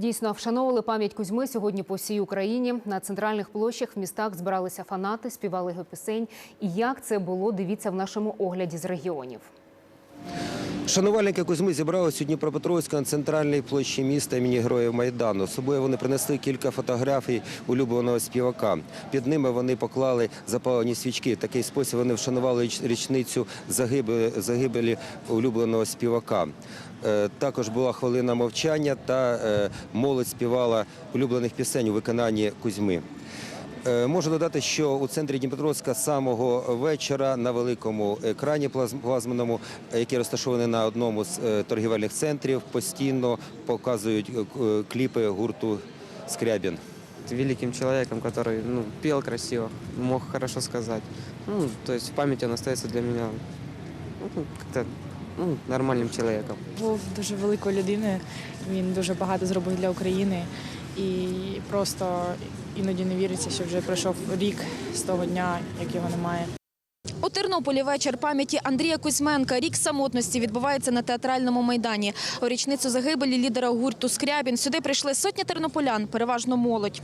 Дійсно, вшановували пам'ять Кузьми сьогодні по всій Україні. На центральних площах в містах збиралися фанати, співали його пісень. І як це було, дивіться в нашому огляді з регіонів. Шанувальники Кузьми зібралися у Дніпропетровську на центральній площі міста імені Героїв Майдану. З собою вони принесли кілька фотографій улюбленого співака. Під ними вони поклали запалені свічки. В такий спосіб вони вшанували річницю загибелі, улюбленого співака. Е, Також була хвилина мовчання та е, молодь співала улюблених пісень у виконанні Кузьми. Е, Можу додати, що у центрі Дніпропетровська з самого вечора на великому екрані плаз- плазменому, який розташований на одному з е, торгівельних центрів, постійно показують е, кліпи гурту Скрябін. великим человеком, который ну, пел красиво, мог хорошо сказать. Ну, то есть в памяти он остается для меня ну, как-то ну, нормальным человеком. був дуже великою людиною. Він дуже багато зробив для України. І просто іноді не віриться, що вже пройшов рік з того дня, як його немає. У Тернополі вечір пам'яті Андрія Кузьменка. Рік самотності відбувається на театральному майдані. У річницю загибелі лідера гурту Скрябін сюди прийшли сотні тернополян, переважно молодь.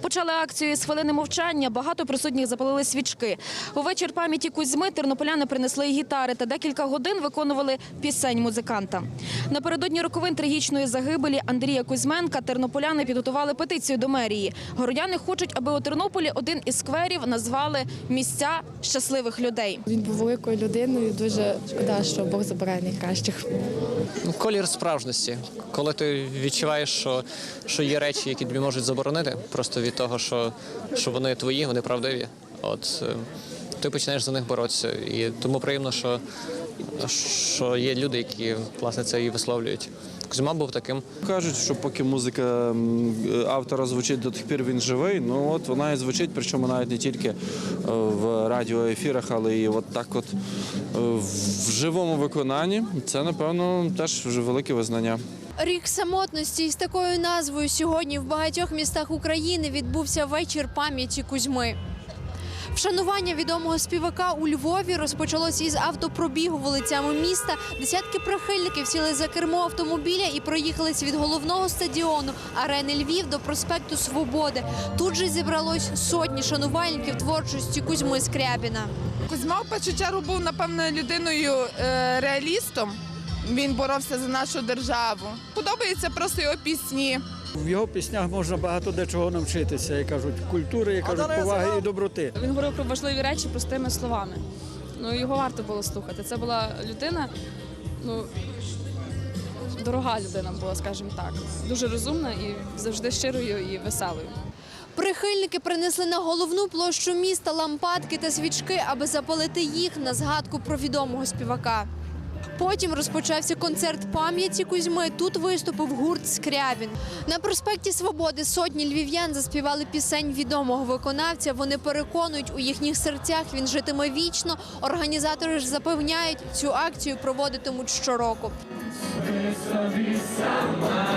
Почали акцію з хвилини мовчання. Багато присутніх запалили свічки. У вечір пам'яті Кузьми тернополяни принесли гітари та декілька годин виконували пісень музиканта. Напередодні роковин трагічної загибелі Андрія Кузьменка тернополяни підготували петицію до мерії. Городяни хочуть, аби у Тернополі один із скверів назвали місця щасливих людей. Він був великою людиною. Дуже шкода, що Бог забирає найкращих. Ну, колір справжності. Коли ти відчуваєш, що, що є речі, які тобі можуть заборонити, просто від того, що, що вони твої, вони правдиві. От е, ти починаєш за них боротися. І тому приємно, що, що є люди, які власне це і висловлюють. Кузьма був таким. Кажуть, що поки музика автора звучить до тих пір, він живий. Ну от вона і звучить, причому навіть не тільки е, в радіоефірах, але і от так, от е, в живому виконанні. Це напевно теж вже велике визнання. Рік самотності із такою назвою сьогодні в багатьох містах України відбувся вечір пам'яті Кузьми. Вшанування відомого співака у Львові розпочалось із автопробігу вулицями міста. Десятки прихильників сіли за кермо автомобіля і проїхались від головного стадіону арени Львів до проспекту Свободи. Тут же зібралось сотні шанувальників творчості Кузьми Скрябіна. Кузьма в першу чергу був, напевно, людиною е, реалістом. Він боровся за нашу державу. Подобаються просто його пісні. В його піснях можна багато дечого навчитися, як кажуть, культури, як кажуть, поваги і доброти. Він говорив про важливі речі простими словами. Ну його варто було слухати. Це була людина, ну дорога людина була, скажімо так. Дуже розумна і завжди щирою і веселою. Прихильники принесли на головну площу міста лампадки та свічки, аби запалити їх на згадку про відомого співака. Потім розпочався концерт пам'яті Кузьми. Тут виступив гурт Скрябін. На проспекті Свободи сотні львів'ян заспівали пісень відомого виконавця. Вони переконують, у їхніх серцях він житиме вічно. Організатори ж запевняють, цю акцію проводитимуть щороку. Ти собі тебе